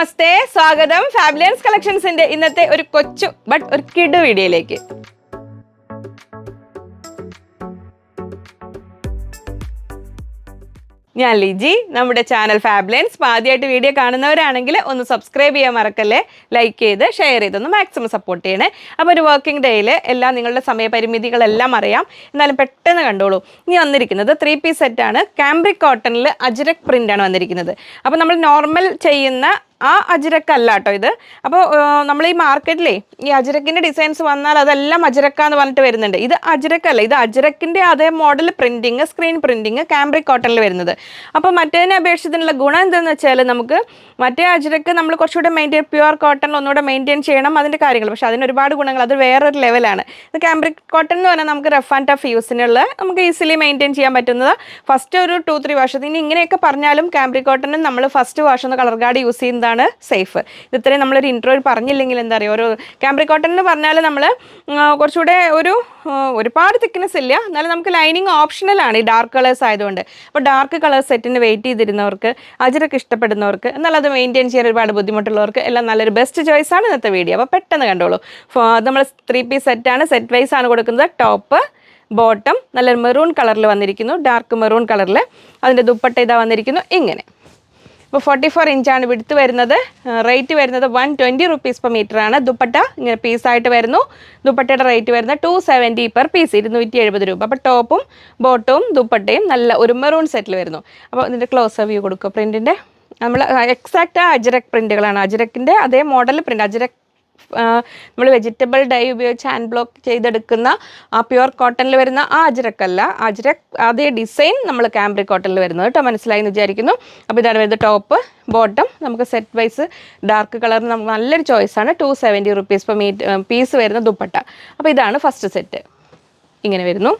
നമസ്തേ സ്വാഗതം. ഫാബിലിയൻസ് കളക്ഷൻസിന്റെ ഇന്നത്തെ ഒരു കൊച്ചു ബട്ട് ഒരു കിഡ് വീഡിയോയിലേക്ക്. ഞാൻ ലിജി നമ്മുടെ ചാനൽ ഫാബ്ലൻസ് ആദ്യമായിട്ട് വീഡിയോ കാണുന്നവരാണെങ്കിൽ ഒന്ന് സബ്സ്ക്രൈബ് ചെയ്യാൻ മറക്കല്ലേ? ലൈക്ക് ചെയ്ത് ഷെയർ ചെയ്തൊന്ന് മാക്സിമം സപ്പോർട്ട് ചെയ്യണേ. അപ്പോൾ ഒരു വർക്കിംഗ് ഡേയിൽ എല്ലാം നിങ്ങളുടെ സമയപരിമിതികളെല്ലാം അറിയാം. എന്നാലും പെട്ടെന്ന് കണ്ടോളൂ. ഇനി വന്നിരിക്കുന്നത് ത്രീ പീസ് സെറ്റാണ് കാംബ്രിക് കോട്ടണിൽ അജരക് പ്രിന്റാണ് വന്നിരിക്കുന്നത്. അപ്പോൾ നമ്മൾ നോർമൽ ചെയ്യുന്ന ആ അജിരക്കല്ല കേട്ടോ ഇത്. അപ്പോൾ നമ്മൾ ഈ മാർക്കറ്റിലേ ഈ അജിരക്കിന്റെ ഡിസൈൻസ് വന്നാൽ അതെല്ലാം അജിരക്ക എന്ന് പറഞ്ഞിട്ട് വരുന്നുണ്ട്. ഇത് അജിരക്കല്ല ഇത് അജിരക്കിന്റെ അതേ model printing screen printing cambric കോട്ടണിൽ വരുന്നത്. അപ്പോൾ മറ്റേതിനെ അപേക്ഷിച്ചതിനുള്ള ഗുണം എന്താണെന്ന് വെച്ചാൽ നമുക്ക് മറ്റേ അജിരക്ക് നമ്മൾ കുറച്ചുകൂടെ മെയിന്റെയിൻ പ്യുവർ കോട്ടൺ ഒന്നുകൂടെ മെയിന്റെയിൻ ചെയ്യണം അതിന്റെ കാര്യങ്ങൾ. പക്ഷേ അതിന് ഒരുപാട് ഗുണങ്ങൾ അത് വേറൊരു ലെവലാണ് ഇത് കാംബ്രിക് കോട്ടൺ എന്ന് പറഞ്ഞാൽ നമുക്ക് റഫ് ആൻഡ് ടഫ് യൂസിനുള്ള നമുക്ക് ഈസിലി മെയിന്റെയിൻ ചെയ്യാൻ പറ്റുന്നത്. ഫസ്റ്റ് ഒരു ടു ത്രീ വാഷ് ഇനി ഇങ്ങനെയൊക്കെ പറഞ്ഞാലും കാംബ്രിക് കോട്ടണും നമ്മൾ ഫസ്റ്റ് വാഷ് ഒന്ന് കളർ ഗാർഡ് യൂസ് ചെയ്യുന്നതാണ് സേഫ്. ഇത് ഇത്രയും നമ്മളൊരു ഇൻട്രോ പറഞ്ഞില്ലെങ്കിൽ എന്താ പറയുക ഒരു ക്യാമ്പറി കോട്ടൺ എന്ന് പറഞ്ഞാൽ നമ്മൾ കുറച്ചുകൂടെ ഒരു ഒരുപാട് തിക്നെസ് ഇല്ല. എന്നാലും നമുക്ക് ലൈനിങ് ഓപ്ഷണലാണ് ഈ ഡാർക്ക് കളേഴ്സ് ആയതുകൊണ്ട്. അപ്പോൾ ഡാർക്ക് കളർ സെറ്റിന് വെയിറ്റ് ചെയ്തിരുന്നവർക്ക് അജിരൊക്കെ ഇഷ്ടപ്പെടുന്നവർക്ക് എന്നാൽ അത് മെയിന്റെയിൻ ചെയ്യാൻ ഒരുപാട് ബുദ്ധിമുട്ടുള്ളവർക്ക് എല്ലാം നല്ലൊരു ബെസ്റ്റ് ചോയ്സ് ആണ് ഇന്നത്തെ വീഡിയോ അപ്പോൾ പെട്ടെന്ന് കണ്ടോളൂ. നമ്മൾ ത്രീ പീസ് സെറ്റാണ് സെറ്റ് വൈസ് ആണ്. കൊടുക്കുന്നത്. ടോപ്പ് ബോട്ടം നല്ലൊരു മെറൂൺ കളറിൽ വന്നിരിക്കുന്നു. ഡാർക്ക് മെറൂൺ കളറിൽ അതിന്റെ ദുപ്പട്ട ഇതാ വന്നിരിക്കുന്നു. ഇങ്ങനെ. ഇപ്പോൾ ഫോർട്ടി ഫോർ ഇഞ്ചാണ് വിടുത്ത് വരുന്നത്. റേറ്റ് വരുന്നത് one twenty rupees per metre ആണ്. ദുപ്പട്ട ഇങ്ങനെ പീസായിട്ട് വരുന്നു. ദുപ്പട്ടയുടെ റേറ്റ് വരുന്നത് ടു സെവന്റി പെർ പീസ് ഇരുന്നൂറ്റി എഴുപത് രൂപ. അപ്പോൾ ടോപ്പും ബോട്ടവും ദുപ്പട്ടയും നല്ല ഒരു മെറൂൺ സെറ്റിൽ വരുന്നു. അപ്പോൾ ഇതിന്റെ ക്ലോസ് വ്യൂ കൊടുക്കുക പ്രിന്റിന്റെ നമ്മൾ എക്സാക്റ്റ് അജരക് പ്രിന്റുകളാണ് അജരക്കിന്റെ അതേ മോഡൽ പ്രിന്റ് അജരക് നമ്മൾ വെജിറ്റബിൾ ഡൈ ഉപയോഗിച്ച് ഹാൻഡ് ബ്ലോക്ക് ചെയ്തെടുക്കുന്ന ആ പ്യുവർ കോട്ടണിൽ വരുന്ന ആ അജ്രക്കല്ല. അജ്രക് അതേ ഡിസൈൻ നമ്മൾ ക്യാമ്പ്രി കോട്ടണിൽ വരുന്നത് കേട്ടോ. മനസ്സിലായി എന്ന് വിചാരിക്കുന്നു. അപ്പോൾ ഇതാണ് വരുന്നത് ടോപ്പ് ബോട്ടം നമുക്ക് സെറ്റ് വൈസ് ഡാർക്ക് കളർ നല്ലൊരു ചോയ്സാണ് two seventy rupees per metre piece വരുന്ന ദുപ്പട്ട. അപ്പോൾ ഇതാണ് ഫസ്റ്റ് സെറ്റ് ഇങ്ങനെ വരുന്നു.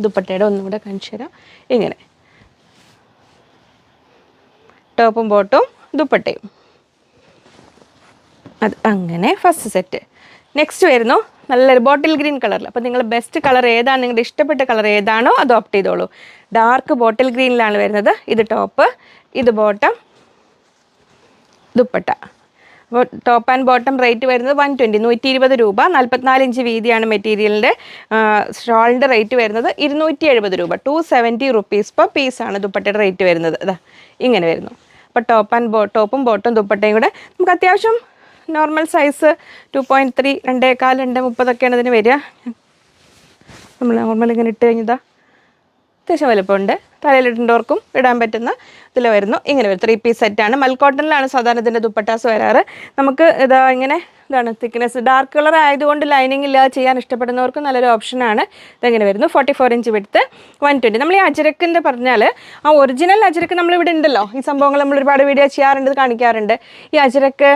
ദുപ്പട്ടയുടെ ഒന്നും കൂടെ കാണിച്ചു തരാം. ഇങ്ങനെ. ടോപ്പും ബോട്ടും ദുപ്പട്ടയും. അത് അങ്ങനെ ഫസ്റ്റ് സെറ്റ് നെക്സ്റ്റ് വരുന്നു. നല്ലൊരു ബോട്ടിൽ ഗ്രീൻ കളറിൽ അപ്പോൾ നിങ്ങൾ ബെസ്റ്റ് കളർ ഏതാണ്? നിങ്ങളുടെ ഇഷ്ടപ്പെട്ട കളർ ഏതാണോ അത് ഓപ്റ്റ് ചെയ്തോളൂ. ഡാർക്ക് ബോട്ടിൽ ഗ്രീനിലാണ് വരുന്നത്. ഇത് ടോപ്പ് ഇത് ബോട്ടം ദുപ്പട്ട. അപ്പോൾ ടോപ്പ് ആൻഡ് ബോട്ടം റേറ്റ് വരുന്നത് വൺ ട്വന്റി നൂറ്റി ഇരുപത് രൂപ. നാൽപ്പത്തിനാല് ഇഞ്ച് വീതിയാണ് മെറ്റീരിയലിന്റെ ഷോളിന്റെ റേറ്റ് വരുന്നത് ഇരുന്നൂറ്റി എഴുപത് രൂപ ടു സെവന്റി റുപ്പീസ് പെർ പീസാണ് ദുപ്പട്ടയുടെ റേറ്റ് വരുന്നത്. അതാ ഇങ്ങനെ വരുന്നു. അപ്പോൾ ടോപ്പ് ആൻഡ് ബോ ടോപ്പും ബോട്ടും ദുപ്പട്ടയും കൂടെ നമുക്ക് അത്യാവശ്യം normal size two point three രണ്ടേക്കാൽ രണ്ട് മുപ്പതൊക്കെയാണ് ഇതിന് വരിക. നമ്മൾ നോർമൽ ഇങ്ങനെ ഇട്ട് കഴിഞ്ഞതാ. അത്യാവശ്യം വലുപ്പമുണ്ട്. തലയിലിടേണ്ടവർക്കും ഇടാൻ പറ്റുന്ന ഇതിൽ വരുന്നു. ഇങ്ങനെ വരും ത്രീ പീസ് സെറ്റാണ് മൽക്കോട്ടണിലാണ് സാധാരണ ഇതിന്റെ ദുപ്പട്ടാസ് വരാറ്. നമുക്ക് ഇതാ ഇങ്ങനെ ഇതാണ് തിക്നെസ് ഡാർക്ക് കളർ ആയതുകൊണ്ട് ലൈനിങ് ഇല്ലാതെ ചെയ്യാൻ ഇഷ്ടപ്പെടുന്നവർക്ക് നല്ലൊരു ഓപ്ഷനാണ് ഇതെങ്ങനെ വരുന്നു? ഫോർട്ടി ഫോർ ഇഞ്ച് വിടുത്ത് വൺ ട്വന്റി നമ്മൾ ഈ അജരക്കിന്റെ പറഞ്ഞാൽ ആ ഒറിജിനൽ അജരക്ക് നമ്മളിവിടെ ഉണ്ടല്ലോ. ഈ സംഭവങ്ങൾ നമ്മൾ ഒരുപാട് വീഡിയോ ചെയ്യാറുണ്ട് കാണിക്കാറുണ്ട്. ഈ അജരക്ക്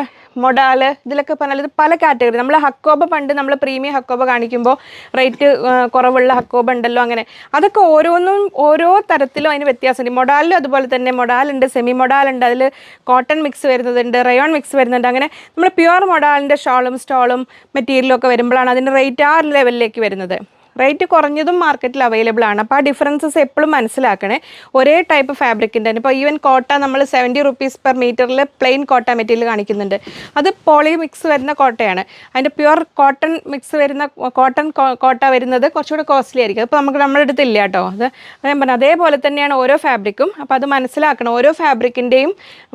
മൊഡാൽ ഇതിലൊക്കെ പറഞ്ഞാൽ ഇത് പല കാറ്റഗറി. നമ്മൾ ഹക്കോബ പണ്ട് നമ്മൾ പ്രീമിയം ഹക്കോബ കാണിക്കുമ്പോൾ റേറ്റ് കുറവുള്ള ഹക്കോബ ഉണ്ടല്ലോ അങ്ങനെ. അതൊക്കെ ഓരോന്നും ഓരോ തരത്തിലും അതിന് വ്യത്യാസമുണ്ട്. മൊഡാലിലും അതുപോലെ തന്നെ മൊഡാലുണ്ട് സെമി മൊഡാലുണ്ട് അതിൽ കോട്ടൺ മിക്സ് വരുന്നതുണ്ട് റയോൺ മിക്സ് വരുന്നുണ്ട്. അങ്ങനെ നമ്മൾ പ്യുവർ മൊഡാലിന്റെ ഷോളും സ്റ്റോളും മെറ്റീരിയലും ഒക്കെ വരുമ്പോഴാണ് അതിന്റെ റേറ്റ് ആ ലെവലിലേക്ക് വരുന്നത്. റേറ്റ് കുറഞ്ഞതും മാർക്കറ്റിൽ അവൈലബിൾ ആണ്. അപ്പോൾ ആ ഡിഫറൻസസ് എപ്പോഴും മനസ്സിലാക്കണേ. ഒരേ ടൈപ്പ് ഫാബ്രിക്കിന്റെ ഇപ്പോൾ ഈവൻ കോട്ട നമ്മൾ സെവന്റി റുപ്പീസ് പെർ മീറ്ററിൽ പ്ലെയിൻ കോട്ട മെറ്റീരിയൽ കാണിക്കുന്നുണ്ട്. അത് പോളി മിക്സ് വരുന്ന കോട്ടയാണ്. അതിന്റെ പ്യുവർ കോട്ടൺ മിക്സ് വരുന്ന കോട്ടൺ കോട്ട വരുന്നത് കുറച്ചുകൂടി കോസ്റ്റ്ലി ആയിരിക്കും. അപ്പോൾ നമുക്ക് നമ്മുടെ അടുത്ത് ഇല്ല കേട്ടോ. അത് ഞാൻ പറഞ്ഞു അതേപോലെ തന്നെയാണ് ഓരോ ഫാബ്രിക്കും അപ്പോൾ അത് മനസ്സിലാക്കണം. ഓരോ ഫാബ്രിക്കിന്റെയും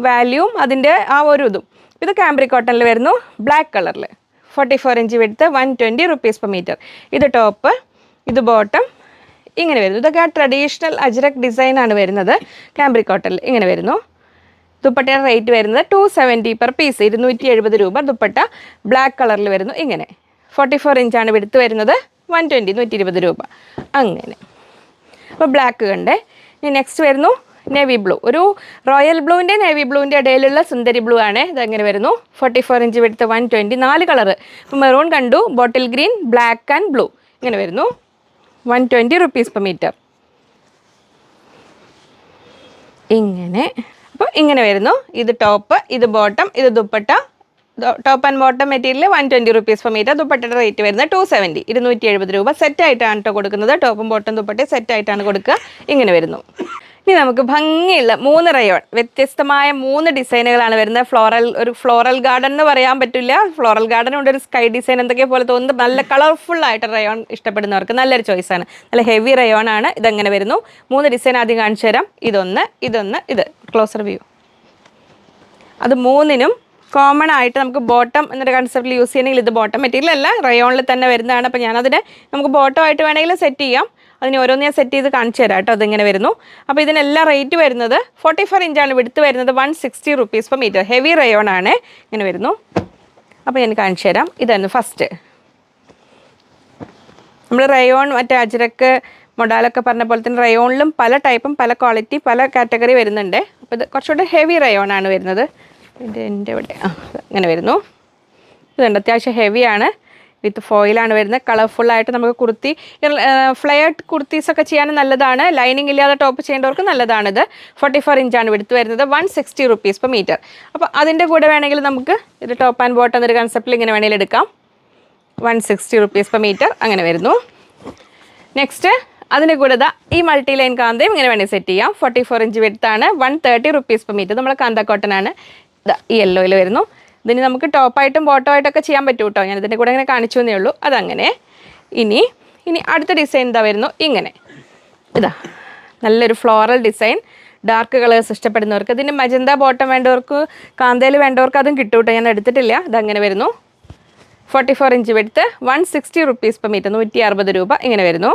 വാല്യൂവും അതിന്റെ ആ ഒരു ഇതും. ഇത് കാംബ്രി കോട്ടണിൽ വരുന്നു. ബ്ലാക്ക് കളറിൽ ഫോർട്ടി ഫോർ ഇഞ്ച് വിടുത്ത് one twenty rupees per metre ഇത് ടോപ്പ് ഇത് ബോട്ടം ഇങ്ങനെ വരുന്നു. ഇതൊക്കെ ആ ട്രഡീഷണൽ അജ്രക് ഡിസൈനാണ് വരുന്നത്. കാംബ്രിക് കോട്ടണിൽ ഇങ്ങനെ വരുന്നു. ദുപ്പട്ടയുടെ റേറ്റ് വരുന്നത് ടു സെവന്റി പെർ പീസ് ഇരുന്നൂറ്റി എഴുപത് രൂപ. ദുപ്പട്ട ബ്ലാക്ക് കളറിൽ വരുന്നു. ഇങ്ങനെ. ഫോർട്ടി ഫോർ ഇഞ്ചാണ് വിടുത്ത് വരുന്നത്. വൺ ട്വന്റി നൂറ്റി ഇരുപത് രൂപ. അങ്ങനെ. അപ്പോൾ ബ്ലാക്ക് കണ്ടേ. ഇനി നെക്സ്റ്റ് വരുന്നു. നേവി ബ്ലൂ ഒരു റോയൽ ബ്ലൂവിന്റെ നേവി ബ്ലൂവിന്റെ ഇടയിലുള്ള സുന്ദരി ബ്ലൂ ആണ്. ഇതെങ്ങനെ വരുന്നു? ഫോർട്ടി ഫോർ ഇഞ്ച് വിടുത്ത് വൺ ട്വന്റി നാല് കളറ് ഇപ്പോൾ മെറൂൺ കണ്ടു. Bottle green black and blue ഇങ്ങനെ വരുന്നു. One twenty rupees per metre ഇങ്ങനെ. അപ്പോൾ ഇങ്ങനെ വരുന്നു. ഇത് ടോപ്പ് ഇത് ബോട്ടം ഇത് dupatta. Top and bottom material one twenty rupees per metre ദുപ്പട്ടയുടെ റേറ്റ് വരുന്നത് ടു സെവന്റി ഇരുന്നൂറ്റി എഴുപത് രൂപ സെറ്റായിട്ടാണ് കേട്ടോ കൊടുക്കുന്നത്. ടോപ്പും ബോട്ടം ദുപ്പട്ടയും സെറ്റായിട്ടാണ് കൊടുക്കുക. ഇങ്ങനെ വരുന്നു. ഇനി നമുക്ക് ഭംഗിയുള്ള മൂന്ന് റയോൺ വ്യത്യസ്തമായ മൂന്ന് ഡിസൈനുകളാണ് വരുന്നത്. ഫ്ലോറൽ ഒരു ഫ്ലോറൽ ഗാർഡൻ എന്ന് പറയാൻ പറ്റില്ല. ഫ്ലോറൽ ഗാർഡൻ ഉണ്ട് ഒരു സ്കൈ ഡിസൈൻ എന്തൊക്കെ പോലെ തോന്നുന്നത് നല്ല കളർഫുൾ ആയിട്ട് റയോൺ ഇഷ്ടപ്പെടുന്നവർക്ക് നല്ലൊരു ചോയ്സാണ് നല്ല ഹെവി റയോൺ ആണ്. ഇതെങ്ങനെ വരുന്നു? മൂന്ന് ഡിസൈൻ ആദ്യം കാണിച്ചു തരാം. ഇതൊന്ന് ഇതൊന്ന് ഇത്. ക്ലോസർ വ്യൂ അത് മൂന്നിനും കോമൺ ആയിട്ട് നമുക്ക് ബോട്ടം എന്നൊരു കൺസെപ്റ്റിൽ യൂസ് ചെയ്യണമെങ്കിൽ ഇത് ബോട്ടം മെറ്റീരിയൽ അല്ല. റയോണിൽ തന്നെ വരുന്നതാണ്. അപ്പോൾ ഞാനതിനെ നമുക്ക് ബോട്ടം ആയിട്ട് വേണമെങ്കിലും സെറ്റ് ചെയ്യാം. അതിന് ഓരോന്ന് ഞാൻ സെറ്റ് ചെയ്ത് കാണിച്ചു തരാം കേട്ടോ അതിങ്ങനെ വരുന്നു. അപ്പോൾ ഇതിനെല്ലാം റേറ്റ് വരുന്നത് ഫോർട്ടി ഫോർ ഇഞ്ചാണ് വിടുത്ത് വരുന്നത് one sixty rupees per metre heavy rayon ആണ് ഇങ്ങനെ വരുന്നു. അപ്പോൾ ഞാൻ കാണിച്ചു തരാം. ഇതായിരുന്നു ഫസ്റ്റ് നമ്മൾ റയോൺ മറ്റേ അജരക്ക് മൊഡാലൊക്കെ പറഞ്ഞ പോലെ തന്നെ റയോണിലും പല ടൈപ്പും പല ക്വാളിറ്റി പല കാറ്റഗറി വരുന്നുണ്ട്. അപ്പോൾ ഇത് കുറച്ചുകൂടെ ഹെവി റയോൺ ആണ് വരുന്നത്. ഇത് എന്റെ ഇവിടെ അങ്ങനെ വരുന്നു. ഇതുണ്ട് അത്യാവശ്യം ഹെവിയാണ് വിത്ത് ഫോയിലാണ് വരുന്നത്. കളർഫുള്ളായിട്ട് നമുക്ക് കുർത്തി ഫ്ലെയർഡ് കുർത്തീസൊക്കെ ചെയ്യാൻ നല്ലതാണ്. ലൈനിങ് ഇല്ലാതെ ടോപ്പ് ചെയ്യേണ്ടവർക്ക് നല്ലതാണിത്. ഫോർട്ടി ഫോർ ഇഞ്ചാണ് വിടുത്ത് വരുന്നത്. One sixty rupees per metre അപ്പോൾ അതിന്റെ കൂടെ വേണമെങ്കിൽ നമുക്ക് ഇത് ടോപ്പ് ആൻഡ് ബോട്ടം എന്നൊരു കൺസെപ്റ്റിൽ ഇങ്ങനെ വേണമെങ്കിൽ എടുക്കാം. One sixty rupees per metre അങ്ങനെ വരുന്നു. നെക്സ്റ്റ് അതിന്റെ കൂടെ ഈ മൾട്ടി ലൈൻ കാന്തയും ഇങ്ങനെ വേണമെങ്കിൽ സെറ്റ് ചെയ്യാം. Forty four inch വെടുത്താണ് one thirty rupees per metre നമ്മുടെ കാന്ത കോട്ടൺ ആണ്. ഈ യെല്ലോയിൽ വരുന്നു. ഇതിന് നമുക്ക് ടോപ്പായിട്ടും ബോട്ടമായിട്ടൊക്കെ ചെയ്യാൻ പറ്റും കേട്ടോ ഞാൻ ഇതിന്റെ കൂടെ ഇങ്ങനെ കാണിച്ചു എന്നേ ഉള്ളൂ. അതങ്ങനെ. ഇനി ഇനി അടുത്ത ഡിസൈൻ എന്താ വരുന്നു. ഇങ്ങനെ. ഇതാ. നല്ലൊരു ഫ്ലോറൽ ഡിസൈൻ ഡാർക്ക് കളേഴ്സ് ഇഷ്ടപ്പെടുന്നവർക്ക്. ഇതിന് മജന്ത ബോട്ടം വേണ്ടവർക്ക് കാന്തയിൽ വേണ്ടവർക്ക് അതും കിട്ടും കേട്ടോ. ഞാൻ എടുത്തിട്ടില്ല. ഇതങ്ങനെ വരുന്നു. Forty four inch വെടുത്ത് one sixty rupees per metre നൂറ്റി അറുപത് രൂപ ഇങ്ങനെ വരുന്നു.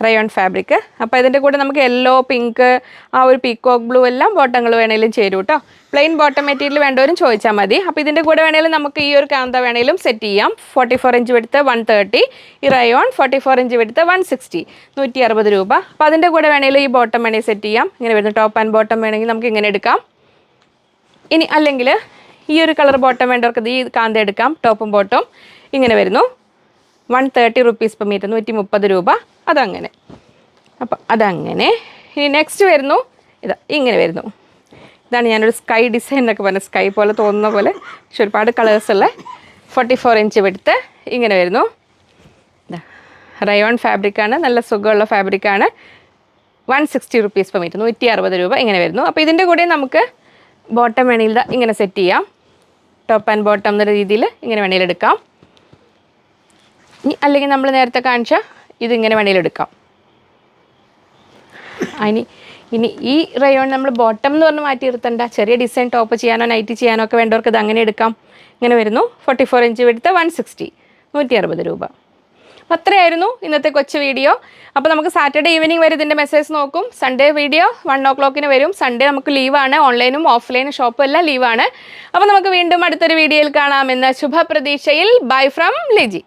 റയോൺ ഫാബ്രിക് അപ്പോൾ ഇതിന്റെ കൂടെ നമുക്ക് യെല്ലോ പിങ്ക് ആ ഒരു പീക്കോക്ക് ബ്ലൂ എല്ലാം ബോട്ടങ്ങൾ വേണേലും ചേരും കേട്ടോ പ്ലെയിൻ ബോട്ടം മെറ്റീരിയൽ വേണ്ടവരും ചോദിച്ചാൽ മതി. അപ്പോൾ ഇതിന്റെ കൂടെ വേണേലും നമുക്ക് ഈ ഒരു കാന്ത വേണേലും സെറ്റ് ചെയ്യാം. ഫോർട്ടി ഫോർ ഇഞ്ച് വെടുത്ത് വൺ തേർട്ടി ഈ റയോൺ ഫോർട്ടി ഫോർ ഇഞ്ച് വെടുത്ത് വൺ സിക്സ്റ്റി നൂറ്റി അറുപത് രൂപ. അപ്പോൾ അതിന്റെ കൂടെ വേണേലും ഈ ബോട്ടം വേണമെങ്കിൽ സെറ്റ് ചെയ്യാം. ഇങ്ങനെ വരുന്ന ടോപ്പ് ആൻഡ് ബോട്ടം വേണമെങ്കിൽ നമുക്ക് ഇങ്ങനെ എടുക്കാം. ഇനി അല്ലെങ്കിൽ ഈ ഒരു കളർ ബോട്ടം വേണ്ടവർക്ക് ഈ കാന്ത എടുക്കാം. ടോപ്പും ബോട്ടും ഇങ്ങനെ വരുന്നു. One thirty rupees per metre നൂറ്റി മുപ്പത് രൂപ. അതങ്ങനെ. അപ്പം അതങ്ങനെ. ഇനി നെക്സ്റ്റ് വരുന്നു. ഇതാ ഇങ്ങനെ വരുന്നു. ഇതാണ് ഞാനൊരു സ്കൈ ഡിസൈൻ എന്നൊക്കെ പറഞ്ഞത് സ്കൈ പോലെ തോന്നുന്ന പോലെ പക്ഷെ ഒരുപാട് കളേഴ്സുള്ള ഫോർട്ടി ഫോർ ഇഞ്ച് വെടുത്ത് ഇങ്ങനെ വരുന്നു. റയോൺ ഫാബ്രിക്കാണ് നല്ല സുഖമുള്ള ഫാബ്രിക്കാണ് one sixty rupees per metre നൂറ്റി അറുപത് രൂപ ഇങ്ങനെ വരുന്നു. അപ്പോൾ ഇതിന്റെ കൂടെ നമുക്ക് ബോട്ടം വേണമെങ്കിൽ ഇങ്ങനെ സെറ്റ് ചെയ്യാം. ടോപ്പ് ആൻഡ് ബോട്ടം എന്ന രീതിയിൽ ഇങ്ങനെ വേണമെങ്കിൽ എടുക്കാം. അല്ലെങ്കിൽ നമ്മൾ നേരത്തെ കാണിച്ച ഇതിങ്ങനെ വേണമെങ്കിൽ എടുക്കാം. ഇനി ഇനി ഈ റയോൺ നമ്മൾ ബോട്ടം എന്ന് പറഞ്ഞ് മാറ്റി നിർത്തണ്ട. ചെറിയ ഡിസൈൻ ടോപ്പ് ചെയ്യാനോ നൈറ്റ് ചെയ്യാനോ ഒക്കെ വേണ്ടവർക്ക് ഇത് അങ്ങനെ എടുക്കാം. ഇങ്ങനെ വരുന്നു. ഫോർട്ടി ഫോർ ഇഞ്ച് എടുത്ത് വൺ സിക്സ്റ്റി നൂറ്റി അറുപത് രൂപ. അപ്പോൾ അത്രയായിരുന്നു ഇന്നത്തെ കൊച്ചു വീഡിയോ അപ്പോൾ നമുക്ക് സാറ്റർഡേ ഈവനിങ് വരെ ഇതിന്റെ മെസ്സേജ് നോക്കും. സൺഡേ വീഡിയോ വൺ ഓ ക്ലോക്കിന് വരും. സൺഡേ നമുക്ക് ലീവാണ് ഓൺലൈനും ഓഫ്ലൈനും ഷോപ്പും എല്ലാം ലീവാണ് അപ്പോൾ നമുക്ക് വീണ്ടും അടുത്തൊരു വീഡിയോയിൽ കാണാമെന്ന ശുഭപ്രതീക്ഷയിൽ. Bye from Liji